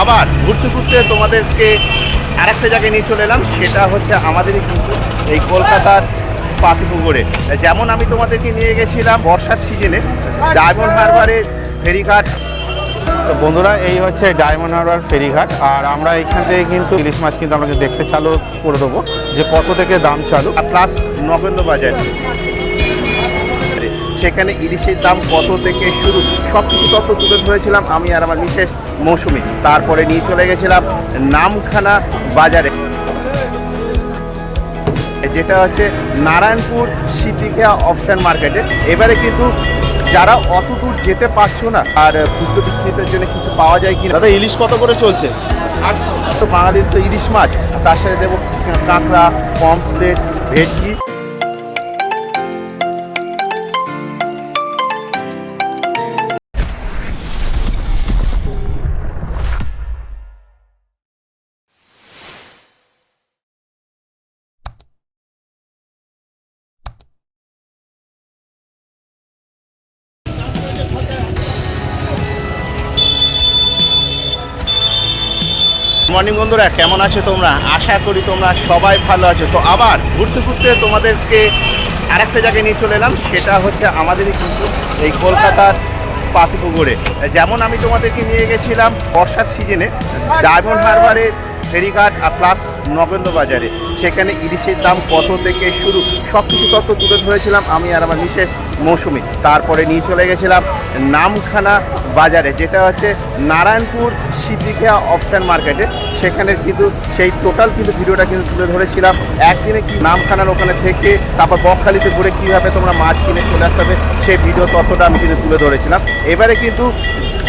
আবার ঘুরতে ঘুরতে তোমাদেরকে আরেকটা জায়গায় নিয়ে চলে এলাম সেটা হচ্ছে আমাদেরই কিন্তু এই কলকাতার পাতিপুকুরে। যেমন আমি তোমাদেরকে নিয়ে গেছিলাম বর্ষার সিজনে ডায়মন্ড হারবারের ফেরিঘাট। তো বন্ধুরা এই হচ্ছে ডায়মন্ড হারবার ফেরিঘাট আর আমরা এখান থেকে কিন্তু ইলিশ মাছ কিন্তু আমাকে দেখতে চালু করে দেবো যে কত থেকে দাম চালু। আর প্লাস নগেন্দ্র বাজার সেখানে ইলিশের দাম কত থেকে শুরু সব কিছু তথ্য তুলে ধরেছিলাম আমি আর আমার বিশেষ মৌসুমি। তারপরে নিয়ে চলে গেছিলাম নামখানা বাজারে যেটা হচ্ছে নারায়ণপুর সিদ্দিকা অপশন মার্কেটে। এবারে কিন্তু যারা অত দূর যেতে পারছ না আর খুচরো বিক্রিতের জন্য কিছু পাওয়া যায় কি দাদা ইলিশ কত করে চলছে? আটশো তো বাঙালির তো ইলিশ মাছ তার সাথে দেবো কাঁকড়া পমপ্লেট ভেটকি। মর্নিং বন্ধুরা, কেমন আছো তোমরা? আশা করি তোমরা সবাই ভালো আছো। তো আবার ঘুরতে ঘুরতে তোমাদেরকে আরেকটা জায়গায় নিয়ে চলে এলাম, সেটা হচ্ছে আমাদেরই কিন্তু এই কলকাতার পাতিপুকুরে। যেমন আমি তোমাদেরকে নিয়ে গেছিলাম বর্ষার সিজনে, ডায়মন্ড হারবারের ফেরিঘাট আর প্লাস নগেন্দ্র বাজারে। সেখানে ইলিশের দাম কত থেকে শুরু সব কিছু তথ্য তুলে ধরেছিলাম আমি আর আমার বিশেষ মৌসুমি। তারপরে নিয়ে চলে গেছিলাম নামখানা বাজারে, যেটা হচ্ছে নারায়ণপুর সিদ্দিকা অপশন মার্কেটে। সেখানে কিন্তু সেই টোটাল কিন্তু ভিডিওটা কিন্তু তুলে ধরেছিলাম। একদিনে কি নামখানার ওখানে থেকে তারপর বকখালিতে ঘুরে কীভাবে তোমরা মাছ কিনে চলে আসতে হবে, সেই ভিডিও ততটা আমি কিন্তু তুলে ধরেছিলাম। এবারে কিন্তু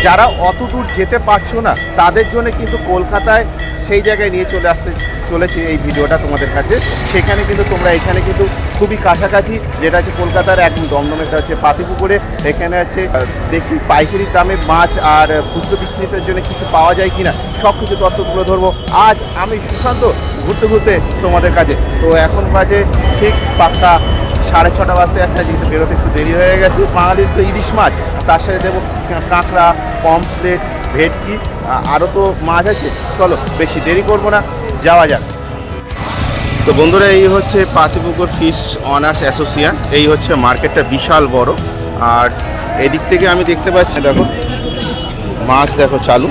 যারা অত দূর যেতে পারছ না, তাদের জন্য কিন্তু কলকাতায় সেই জায়গায় নিয়ে চলে আসতে চলেছে এই ভিডিওটা তোমাদের কাছে। সেখানে কিন্তু তোমরা, এখানে কিন্তু খুবই কাছাকাছি, যেটা হচ্ছে কলকাতার একদম দমদমেটা হচ্ছে পাতিপুকুরে, এখানে আছে দেখি পাইকারি দামে মাছ আর খুচরো বিক্রিতের জন্য কিছু পাওয়া যায় কিনা সব কিছু তথ্য তুলে ধরবো। আজ আমি সুশান্ত, ঘুরতে ঘুরতে তোমাদের কাছে। তো এখন বাজে ঠিক পাক্কা সাড়ে ছটা বাজতে যাচ্ছে যেহেতু বেরোতে একটু দেরি হয়ে গেছে। বাঙালির তো ইলিশ মাছ, তার সাথে দেবো কাঁকড়া পমপ্লেট ভেটকি আরও তো মাছ আছে। চলো, বেশি দেরি করব না, যাওয়া যাক। তো বন্ধুরা, এই হচ্ছে পাতিপুকুর ফিশ অনার্স অ্যাসোসিয়েশন, এই হচ্ছে মার্কেটটা বিশাল বড়। আর এদিক থেকে আমি দেখতে পাচ্ছি, দেখো, মাছ দেখো চালু।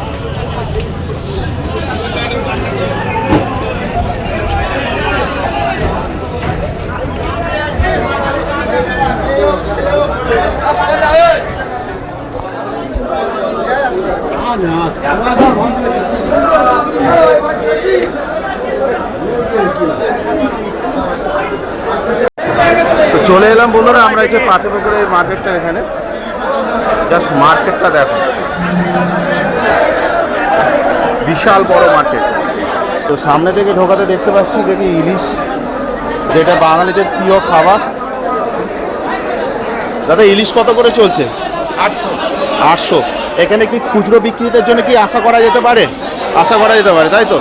চলে এলাম বন্ধুরা আমরা এই যে পাতিপুকুরের এই মার্কেটটা এখানে। জাস্ট মার্কেটটা দেখো। বিশাল বড় মার্কেট। তো সামনে থেকে ঢোকাতে দেখতে পাচ্ছি দেখি ইলিশ যেটা বাঙালিদের প্রিয় খাবার। দাদা ইলিশ কত করে চলছে? আটশো। আটশো। এখানে কি খুচরো বিক্রিতের জন্য কি আশা করা যেতে পারে? আশা করা যেতে পারে তাই তো?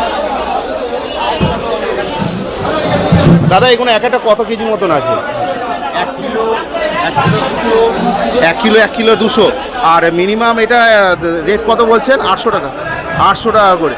দাদা এগুলো এক একটা কত কেজি মতন আছে? এক কিলো এক কিলো এক কিলো দুশো। আর মিনিমাম এটা রেট কত বলছেন? আটশো টাকা। আটশো টাকা করে।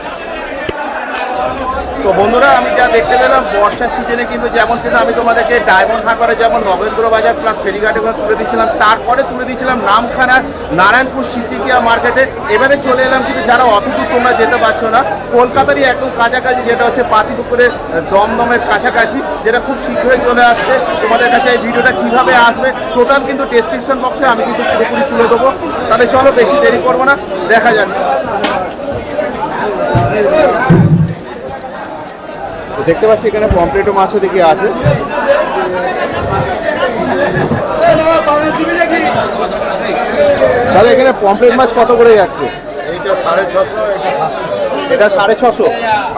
তো বন্ধুরা, আমি যা দেখতে পেলাম, বর্ষার সিজনে কিন্তু যেমন কিন্তু আমি তোমাদেরকে ডায়মন্ড হারবারে যেমন নগেন্দ্র বাজার প্লাস ফেরিঘাটে তুলে দিচ্ছিলাম তারপরে তুলে দিচ্ছিলাম নামখানার নারায়ণপুর সিদ্দিকিয়া মার্কেটে এবারে চলে এলাম কিন্তু যারা অত দূর তোমরা যেতে পারছ না। কলকাতারই একদম কাছাকাছি, যেটা হচ্ছে পাতিপুকুরের দমদমের কাছাকাছি, যেটা খুব শীঘ্রই চলে আসছে। তোমাদের কাছে এই ভিডিওটা কীভাবে আসবে টোটাল কিন্তু ডেসক্রিপশন বক্সে আমি কিন্তু পুরোপুরি তুলে দেবো। তাহলে চলো, বেশি দেরি করব না, দেখা যাক। তো দেখতে পাচ্ছি এখানে পমপ্লেটো মাছও দেখি আছে। তাহলে এখানে পমপ্লেট মাছ কত করে যাচ্ছে? এটা এটা সাড়ে ছশো।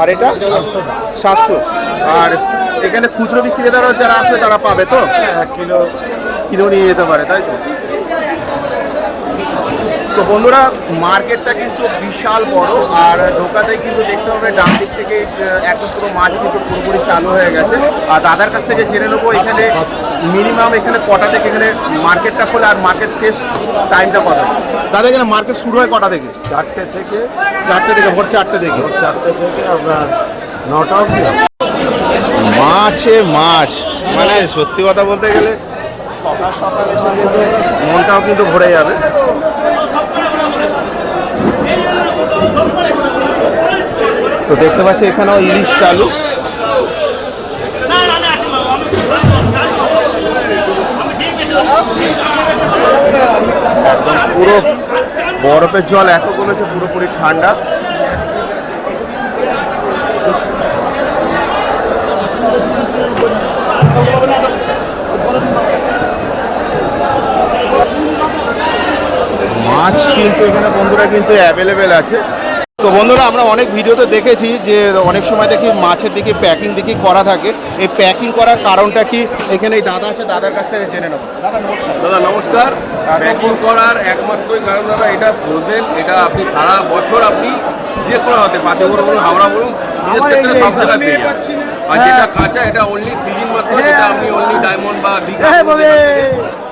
আর এটা? সাতশো। আর এখানে খুচরো বিক্রেতারা যারা আসবে তারা পাবে তো? এক কিলো কিলো নিয়ে যেতে পারে তাই তো? তো বন্ধুরা মার্কেটটা কিন্তু বিশাল বড় আর ঢোকাতেই কিন্তু দেখতে হবে ডান দিক থেকে একদম পুরো মাছ কিন্তু পুরোপুরি চালু হয়ে গেছে। আর দাদার কাছ থেকে জেনে নেব এখানে মিনিমাম এখানে কটা থেকে এখানে মার্কেটটা খোলে আর মার্কেট শেষ টাইমটা কটা দাদা এখানে মার্কেট শুরু হয় কটা থেকে? চারটে থেকে। চারটে থেকে ভোর চারটে থেকে। চারটে থেকে আপনার নটা অবধি মাছে মাছ। মানে সত্যি কথা বলতে গেলে সকাল সকাল এসে কিন্তু মনটাও কিন্তু ভরে যাবে। তো দেখতে পাচ্ছি এখানেও ইলিশ চালু। একদম পুরো বরফের জল এত কমেছে পুরোপুরি ঠান্ডা। মাছ কিন্তু এখানে বন্ধুরা কিন্তু অ্যাভেলেবেল আছে। তো বন্ধুরা আমরা অনেক ভিডিওতে দেখেছি যে অনেক সময় দেখি মাছের দিকে প্যাকিং দিকে করা থাকে। এই প্যাকিং করার কারণটা কি? এখানে এই দাদা আছে দাদার কাছ থেকে জেনে নেব। দাদা নমস্কার। দাদা নমস্কার। প্যাকিং করার একমাত্রই কারণ দাদা এটা ফ্রোজেন এটা আপনি সারা বছর আপনি যে কোনো হতে পাতে বলুন হাওড়া বলুন আর যেটা কাঁচা এটা অনলি সিজন মাত্র যেটা আপনি অনলি ডায়মন্ড বা দীঘা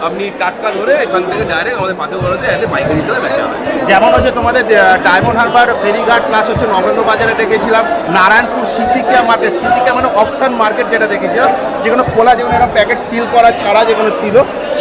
আপনি টাটকা ধরে এখান থেকে ডাইরেক্ট আমাদের পাতে বলতে এতে পাইকারি হিসেবে বেচা হবে। যেমন হচ্ছে তোমাদের ডায়মন্ড হারবার ফেরিঘাট প্লাস হচ্ছে নগেন্দ্র বাজারে দেখেছিলাম নারায়ণপুর সিদ্দিকিয়া মার্কেট সিদ্দিকিয়া মানে অপশন মার্কেট যেটা দেখেছিলাম যেগুলো খোলা যেগুলো একটা প্যাকেট সিল করা ছাড়া যেগুলো ছিল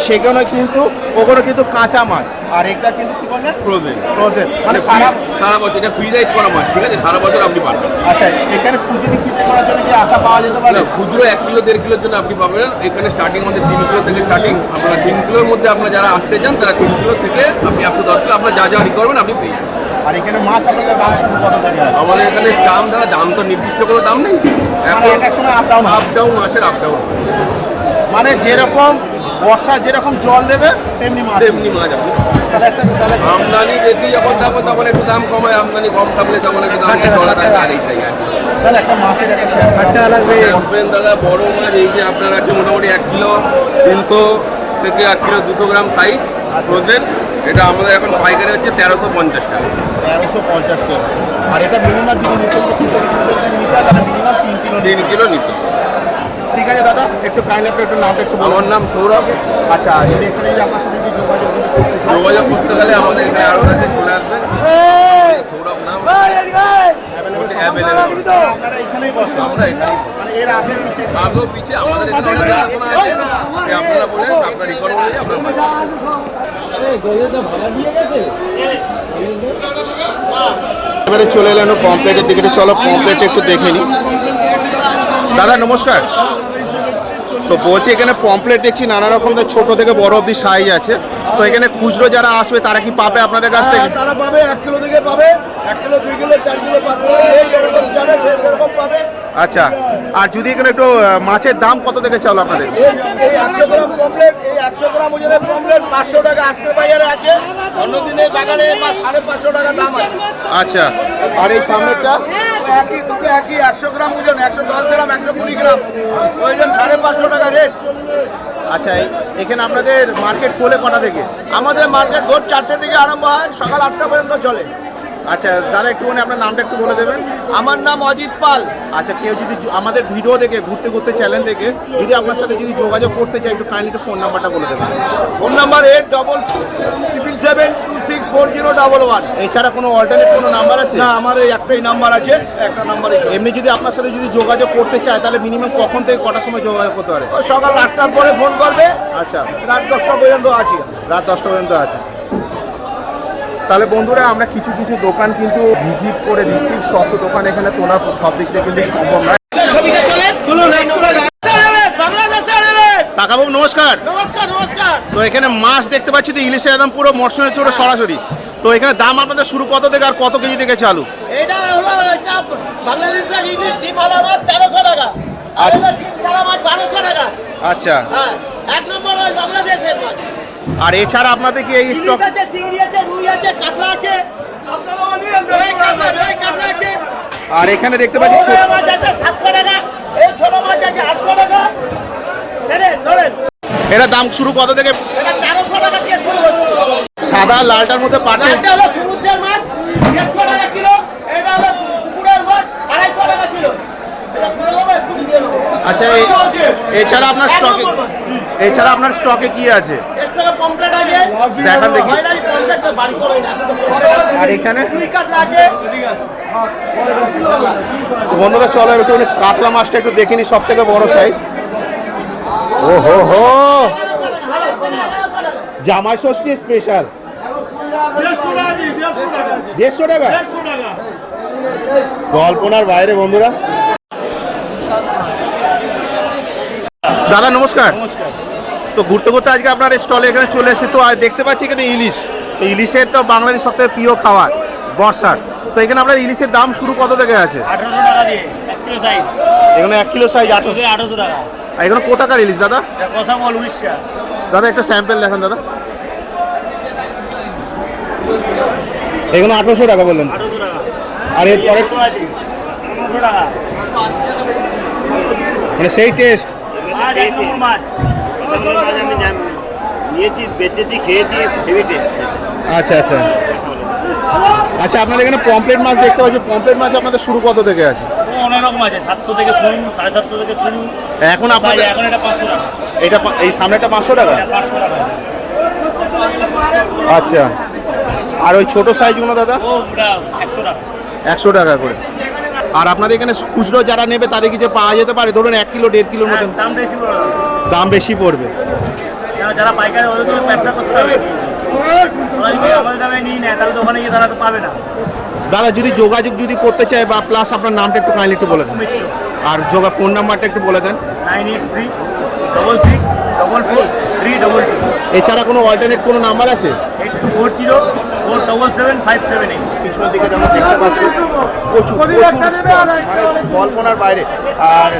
সেগুলো কিন্তু ওগুলো কিন্তু কাঁচা মাছ আর এটা কিন্তু কি বললেন ফ্রোজেন ফ্রোজেন মানে সারা সারা বছর এটা ফ্রিজাইজ করা মাছ ঠিক আছে? সারা বছর আপনি পাবেন। আচ্ছা এখানে খুচরি বিক্রি করার জন্য কি আশা পাওয়া যেতে পারে? খুচরো এক কিলো দেড় কিলোর জন্য আপনি পাবেন। এখানে স্টার্টিং আমাদের তিন কিলো থেকে স্টার্টিং আপনারা তিন কিলোর মধ্যে আপনারা যারা আসতে চান তারা কিলো থেকে আপনি আপনি দশ কিলো আপনার যা যা রিকোয়ারমেন্ট আপনি পেয়ে যাবেন। আর এখানে মাছ আপনাদের দাম শুরু কত থেকে আমাদের এখানে দাম দ্বারা দাম তো নির্দিষ্ট কোনো দাম নেই। এখন এক সময় আপ ডাউন আপ ডাউন মাছের আপ ডাউন মানে যেরকম বর্ষা যেরকম জল দেবে তেমনি মাছ। তেমনি মাছ আপনি। তাহলে আমদানি বেশি যখন থাকবে তখন একটু দাম কমায় আমদানি কম থাকলে তখন একটু দাম চড়া থাকে আর এইটাই আর দাদা বড় মাছ এই যে আপনার আছে মোটামুটি এক কিলো তিনশো থেকে এক কিলো দুশো গ্রাম সাইজ ফ্রোজেন এটা আমাদের এখন পাইকারি হচ্ছে তেরোশো পঞ্চাশ টাকা। তেরোশো পঞ্চাশ টাকা আর এটা মিনিমাম যদি তিন কিলো তিন কিলো নিত ঠিক আছে দাদা একটু কাইন্ডলি আপনি একটু নামটা একটু আমার নাম সৌরভ। আচ্ছা যদি এখানে যদি আপনার সাথে যদি যোগাযোগ করতে যোগাযোগ করতে গেলে আমাদের এখানে আরও কাছে চলে আসবেন সৌরভ নাম। available। আপনারা এখানেই বসেন আমরা এখানেই পিছে। আমাদের আপনারা বলেন আপনার রিকর্ড অনুযায়ী আপনার এবারে চলে এলেন পমপ্লেটের দিকে। চলো পমপ্লেট একটু দেখে নিই দাদা নমস্কার। তো বলছি এখানে পমপ্লেট দেখছি নানা রকম ছোট থেকে বড় অবধি সাইজ আছে। তো এখানে খুচরো যারা আসবে তারা কি পাবে আপনাদের কাছ থেকে? তারা পাবে এক কিলো থেকে পাবে। এক কিলো দুই কিলো চার কিলো পাঁচ কিলো যে যেরকম চাবে সে যেরকম পাবে। আচ্ছা আর যদি এখানে একটু মাছের দাম কত থেকে চালো আপনাদের? এই- একশো গ্রাম এই একশো গ্রাম ওজনের পাঁচশো টাকা বাজারে আছে। অন্যদিন এই বাগানে মা সাড়ে পাঁচশো টাকা দাম আছে। আচ্ছা আর এই সামনেরটা? একই দুটো একই একশো গ্রাম ওজন একশো দশ গ্রাম একশো কুড়ি গ্রাম। ওজন সাড়ে পাঁচশো টাকা রেট আচ্ছা এখানে আপনাদের মার্কেট খোলে কটা থেকে? আমাদের মার্কেট ভোর চারটে থেকে আরম্ভ হয় সকাল আটটা পর্যন্ত চলে। আচ্ছা দাদা একটুখানি আপনার নামটা একটু বলে দেবেন। আমার নাম অজিত পাল। আচ্ছা কেউ যদি আমাদের ভিডিও দেখে ঘুরতে ঘুরতে চ্যানেল দেখে যদি আপনার সাথে যদি যোগাযোগ করতে চাই একটু কাইন্ডলি ফোন নাম্বারটা বলে দেবেন। Phone number eight double triple seven two six four zero double one এছাড়া কোনো অল্টারনেট কোনো নাম্বার আছে? না আমার এই একটাই নাম্বার আছে একটা নাম্বারই চলে। এমনি যদি আপনার সাথে যদি যোগাযোগ করতে চায় তাহলে মিনিমাম কখন থেকে কটার সময় যোগাযোগ করতে পারে? সকাল আটটার পরে ফোন করবে। আচ্ছা। রাত দশটা পর্যন্ত আছি। রাত দশটা পর্যন্ত আছে। তাহলে বন্ধুরা আমরা কিছু কিছু দোকান কিন্তু ভিজিট করে দিচ্ছি। শত দোকান এখানে তোলা সব দিক থেকে কিন্তু সম্ভব নয়। কাকাবাবু নমস্কার। নমস্কার নমস্কার। তো এখানে মাছ দেখতে পাচ্ছি তো ইলিশের একদম পুরো মরশুমের চোরে সরাসরি। তো এখানে দাম আপনাদের শুরু কত থেকে আর কত কেজি থেকে চালু? এটা হলো এটা বাংলাদেশের ইলিশ মাছ তেরোশো টাকা। আর আচ্ছা। ছাড়া মাছ বারোশো টাকা। আচ্ছা। হ্যাঁ এক নম্বর বাংলাদেশের মাছ। আর এছাড়া আপনাদের কি এই স্টক আছে চিংড়ি আছে কাতলা আছে। আর এখানে দেখতে পাচ্ছি ছোট- মাছ আছে সাতশো টাকা। এই ছোট মাছ আছে আটশো টাকা। ধরেন ধরেন। এটা দাম শুরু কত থেকে? এটা তেরোশো টাকা দিয়ে শুরু হচ্ছে। সাদা লালটার মধ্যে পার্থক্য লালটা হলো সমুদ্রের মাছ দেড়শো টাকা কিলো এটা হলো পুকুরের মাছ আড়াইশো টাকা কিলো এটা পুরো হবে, পুরি দিয়ে দেবো। আচ্ছা এই- এছাড়া আপনার স্টকে এছাড়া আপনার স্টকে কি আছে? দেখান দেখি। আর এখানে? বন্ধুরা চলো একটু কাতলা মাছটা একটু দেখিনি সব থেকে বড় সাইজ ও হো হো! জামাই ষষ্ঠী স্পেশাল দেড়শো টাকা। কল্পনার বাইরে বন্ধুরা। দাদা নমস্কার। তো ঘুরতে ঘুরতে আজকে আপনার স্টলে এখানে চলে এসে তো আজ দেখতে পাচ্ছি এখানে ইলিশ। তো ইলিশের তো বাংলাদেশ সবথেকে প্রিয় খাবার বর্ষার। তো এখানে আপনার ইলিশের দাম শুরু কত থেকে আছে? এখানে এক কিলো সাইজ আঠেরো। আঠারোশো টাকা। আর এখানে কোথাকার ইলিশ দাদা? দাদা একটা স্যাম্পেল দেখান দাদা। এখানে আঠেরোশো টাকা বললেন। আর এর পরে কত আছে পনেরোশো টাকা। মানে সেই টেস্ট নম্বর মাছ। আমি জানি নিয়েছি বেচেছি খেয়েছি হেভি টেস্ট আচ্ছা আচ্ছা। আচ্ছা আপনাদের এখানে পমপ্লেট মাছ দেখতে পাচ্ছি। পমপ্লেট মাছ আপনাদের শুরু কত থেকে আছে? অনেক রকম আছে সাতশো থেকে শুরু সাড়ে সাতশো থেকে শুরু। এখন আপনাদের এখন এটা পাঁচশো টাকা। এটা এই সামনেটা পাঁচশো টাকা? পাঁচশো টাকা। আচ্ছা। আর ওই ছোট সাইজগুলো দাদা? একশো টাকা। একশো টাকা করে। আর আপনাদের এখানে খুচরো যারা নেবে তাদের কিছু পাওয়া যেতে পারে? ধরুন এক কিলো দেড় কিলোর মতন। দাম বেশি পড়বে। দাম বেশি পড়বে। যারা পাইকারি ব্যবসা করতে হবে। দাদা যদি যোগাযোগ যদি করতে চায় বা প্লাস আপনার নামটা একটু কাইন্ডলি একটু বলে দেন। আর যোগা ফোন নাম্বারটা একটু বলে দেন। এছাড়া কোনো অল্টারনেট কোনো নাম্বার আছে? এইট টু ফোর জিরো পিছনের দিকে যেমন দেখতে পাচ্ছ, প্রচুর প্রচুর মানে কল্পনার বাইরে। আর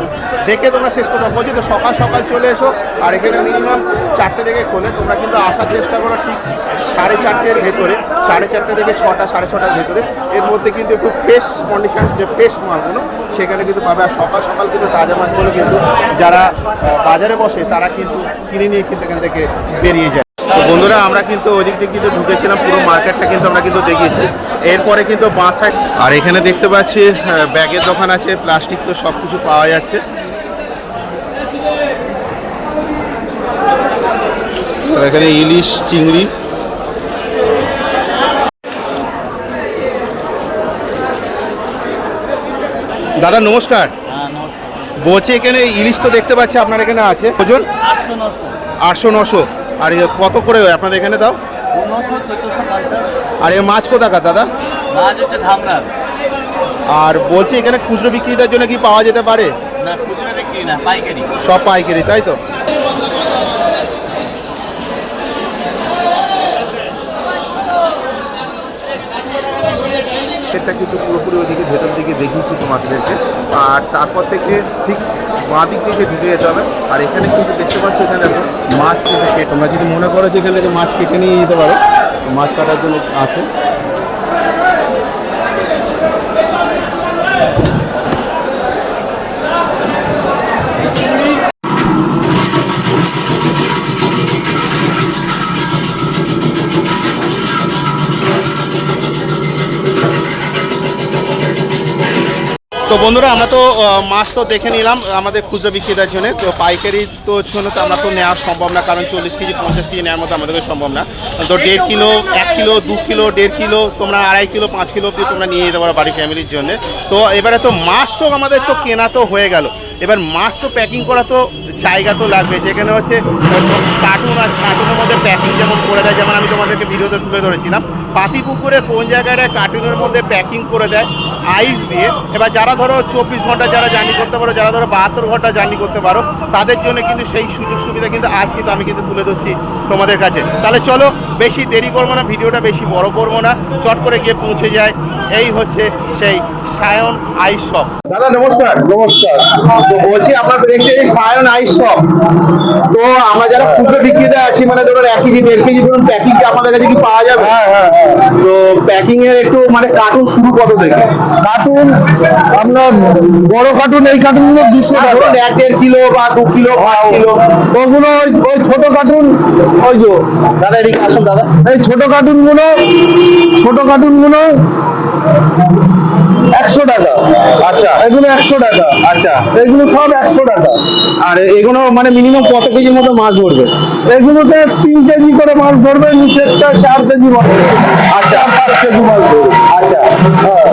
দেখে তোমরা শেষ করতে বলছি তো সকাল সকাল চলে এসো। আর এখানে মিনিমাম চারটে থেকে খোলে। তোমরা কিন্তু আসার চেষ্টা করো ঠিক সাড়ে চারটের ভেতরে, সাড়ে চারটে থেকে ছটা, সাড়ে ছটার ভেতরে। এর মধ্যে কিন্তু একটু ফ্রেশ কন্ডিশন যে ফ্রেশ মালগুলো সেখানে কিন্তু পাবে। আর সকাল সকাল কিন্তু তাজা মাছগুলো কিন্তু যারা বাজারে বসে, তারা কিন্তু কিনে নিয়ে কিন্তু এখান থেকে বেরিয়ে যায়। তো বন্ধুরা আমরা কিন্তু ওদিক থেকে কিন্তু ঢুকেছিলাম পুরো মার্কেটটা কিন্তু আমরা কিন্তু দেখিয়েছি। এরপরে কিন্তু বাসায় আর এখানে দেখতে পাচ্ছি ব্যাগের দোকান আছে প্লাস্টিক তো সব কিছু পাওয়া যাচ্ছে। এখানে ইলিশ চিংড়ি। দাদা নমস্কার। হ্যাঁ নমস্কার। বলছি এখানে ইলিশ তো দেখতে পাচ্ছি আপনার এখানে আছে। ওজন আটশো নশো। আটশো নশো। আর কত করে আপনাদের এখানে দাও। আর এ মাছ কোথাকার দাদা? মাছ হচ্ছে ধামরার। আর বলছি এখানে খুচরো বিক্রেতার জন্য কি পাওয়া যেতে পারে? না খুচরো বিক্রি না পাইকারি। সব পাইকারি তাই তো? সেটা কিন্তু পুরোপুরি ওইদিকে ভেতর দিকে দেখিয়েছি তোমাদেরকে। আর তারপর থেকে ঠিক বাঁ দিক থেকে ঢুকে যেতে হবে। আর এখানে কিন্তু দেখতে পাচ্ছ, এখানে দেখো, মাছ কেটে কেটে। তোমরা যদি মনে করো যে এখানে মাছ কেটে নিয়ে যেতে পারো, মাছ কাটার জন্য আছে। তো বন্ধুরা, আমরা তো মাছ তো দেখে নিলাম, আমাদের খুচরো বিক্রেতার জন্য। তো পাইকারি তো জন্য তো আমরা তো নেওয়া সম্ভব না, কারণ চল্লিশ কেজি, পঞ্চাশ কেজি নেওয়ার মতো আমাদেরকে সম্ভব না। তো দেড় কিলো, এক কিলো, দু কিলো, দেড় কিলো, তোমরা আড়াই কিলো, পাঁচ কিলো অব্দি তোমরা নিয়ে যেতে পারো বাড়ি ফ্যামিলির জন্য। তো এবারে তো মাছ তো আমাদের তো কেনা তো হয়ে গেল। এবার মাছ তো প্যাকিং করা তো জায়গা তো লাগবে, যেখানে হচ্ছে কার্টুন আর কার্টুনের মধ্যে প্যাকিং যেমন করে দেয়, যেমন আমি তোমাদেরকে ভিডিওতে তুলে ধরেছিলাম, পাতিপুকুরে কোন জায়গায় কার্টুনের মধ্যে প্যাকিং করে দেয় আইস দিয়ে। এবার যারা ধরো চব্বিশ ঘণ্টা যারা জার্নি করতে পারো, যারা ধরো বাহাত্তর ঘণ্টা জার্নি করতে পারো, তাদের জন্য কিন্তু সেই সুযোগ সুবিধা কিন্তু আজ কিন্তু আমি কিন্তু তুলে ধরছি তোমাদের কাছে। তাহলে চলো, বেশি দেরি করব না, ভিডিওটা বেশি বড় করব না, চট করে গিয়ে পৌঁছে যায়। এই হচ্ছে সেই সায়ন আইস শপ দাদা নমস্কার। নমস্কার। তো বলছি আপনার দেখতে এই সায়ন আইস শপ তো আমরা যারা খুচরো বিক্রেতা আছি মানে ধরুন এক কেজি দেড় কেজি ধরুন প্যাকিং আপনাদের কাছে কি পাওয়া যাবে? হ্যাঁ হ্যাঁ তো প্যাকিং এর একটু মানে কার্টুন শুরু কত থেকে কার্টুন আপনার বড় কার্টুন এই কার্টুনগুলো দুশো ধরুন এক দেড় কিলো বা দু কিলো পাঁচ কিলো। ওগুলো ওই ওই ছোট কার্টুন ওই যে। দাদা এদিকে আসুন দাদা। এই ছোট কার্টুনগুলো ছোট কার্টুনগুলো একশো টাকা। আচ্ছা এগুলো একশো টাকা। আচ্ছা। এগুলো সব একশো টাকা। আর এগুলো মানে মিনিমাম কত কেজির মতো মাছ ধরবে? এগুলোতে তিন কেজি করে মাছ ধরবে নিচেরটা চার কেজি মাছ ধরবে। আচ্ছা। পাঁচ কেজি মাছ ধরবে। আচ্ছা। হ্যাঁ।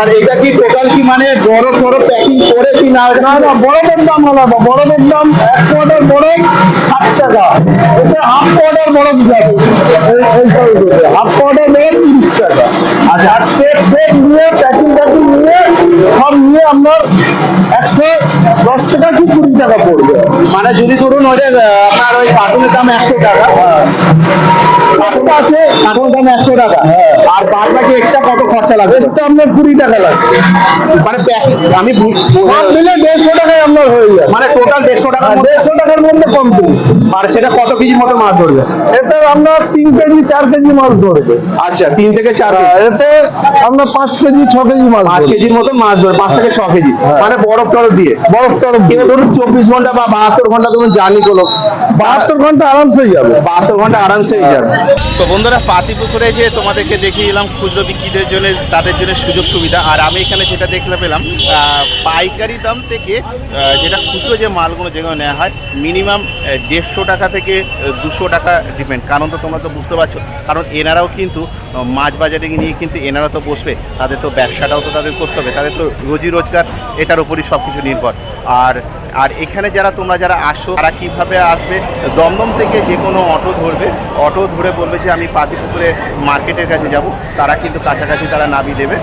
আর এটা কি টোটাল কি মানে বড় বড় প্যাকিং করে কি না? না না বড়দের দাম আলাদা। বড়দের দাম এক কোয়ার্টার বড় ষাট টাকা। এটা হাফ কোয়ার্টার বড় যাবে হাফ কোয়ার্টার বড় তিরিশ টাকা। আচ্ছা। আর পেট পেট নিয়ে প্যাকিং প্যাকিং নিয়ে সব নিয়ে আপনার একশো দশ টাকা কি কুড়ি টাকা পড়বে? মানে যদি ধরুন ওই যে, আহ, আপনার ওই কার্টুনের দাম একশো টাকা কার্টুন আছে কার্টুনের দাম একশো টাকা আর বাদ বাকি এক্সট্রা কত খরচা লাগবে? এক্সট্রা আপনার কুড়ি টাকা লাগবে। মানে আমি সব মিলে দেড়শো টাকায় আপনার হয়ে যায়। মানে টোটাল দেড়শো টাকা দেড়শো টাকার মধ্যে কমপ্লিট আর সেটা কত কেজির মতো মাছ ধরবে? এটা আপনার তিন কেজি চার কেজি মাছ ধরবে। আচ্ছা তিন থেকে চার এতে আপনার পাঁচ কেজি ছ কেজি মাছ পাঁচ কেজির মতো মাছ ধরবে পাঁচ থেকে ছ কেজি। মানে বরফ টরফ দিয়ে। বরফ টরফ দিয়ে ধরুন চব্বিশ ঘণ্টা বা বাহাত্তর ঘণ্টা ধরুন জার্নি করল বাহাত্তর ঘণ্টা আরামসে যাবে। বাহাত্তর ঘণ্টা আরামসে যাবে। তো বন্ধুরা পাতিপুকুরে যে তোমাদেরকে দেখিয়ে এলাম খুচরো বিক্রিদের জন্য তাদের জন্য সুযোগ সুবিধা। আর আমি এখানে যেটা দেখলে পেলাম পাইকারি দাম থেকে যেটা খুচরো যে মালগুলো যেগুলো নেওয়া হয় মিনিমাম দেড়শো টাকা থেকে দুশো টাকা ডিপেন্ড। কারণ তো তোমরা তো বুঝতে পারছ। কারণ এনারাও কিন্তু মাছ বাজারে নিয়ে কিন্তু এনারা তো বসবে তাদের তো ব্যবসাটাও তো তাদের করতে হবে। তাদের তো রোজি রোজগার এটার উপরই সব কিছু নির্ভর। আর আর এখানে যারা তোমরা যারা আসো, তারা কীভাবে আসবে? দমদম থেকে যে কোনো অটো ধরবে। অটো ধরে বলবে যে, আমি পাতিপুকুরে মার্কেটের কাছে যাব। তারা কিন্তু কাছাকাছি তারা নামিয়ে দেবে।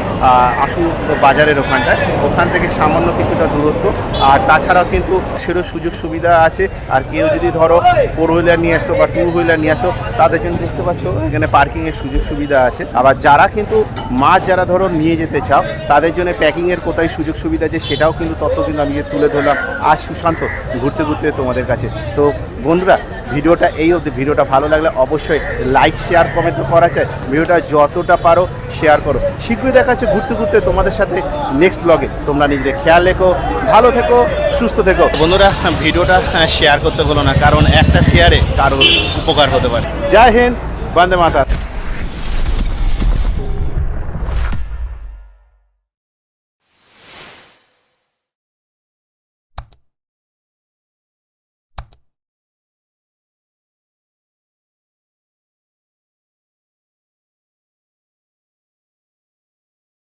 আশু বাজারের ওখানটায়। ওখান থেকে সামান্য কিছুটা দূরত্ব। আর তাছাড়াও কিন্তু সেরও সুযোগ সুবিধা আছে। আর কেউ যদি ধরো ফোর হুইলার নিয়ে আসো বা টু হুইলার নিয়ে আসো, তাদের জন্য দেখতে পাচ্ছ এখানে পার্কিংয়ের সুযোগ সুবিধা আছে। আবার যারা কিন্তু মাছ যারা ধরো নিয়ে যেতে চাও, তাদের জন্য প্যাকিংয়ের কোথায় সুযোগ সুবিধা আছে সেটাও কিন্তু তত কিন্তু আমি তুলে ধরলাম। আর সুশান্ত ঘুরতে ঘুরতে তোমাদের কাছে। তো বন্ধুরা, ভিডিওটা এই অবধি। ভিডিওটা ভালো লাগলে অবশ্যই লাইক শেয়ার কমেন্ট তো করা চাই ভিডিওটা যতটা পারো শেয়ার করো। শীঘ্রই দেখা হচ্ছে ঘুরতে ঘুরতে তোমাদের সাথে নেক্সট ব্লগে তোমরা নিজেদের খেয়াল রেখো, ভালো থেকো, সুস্থ থেকো। বন্ধুরা, ভিডিওটা শেয়ার করতে বলো না, কারণ একটা শেয়ারে কারোর উপকার হতে পারে। জয় হিন্দ, বন্দে মাতা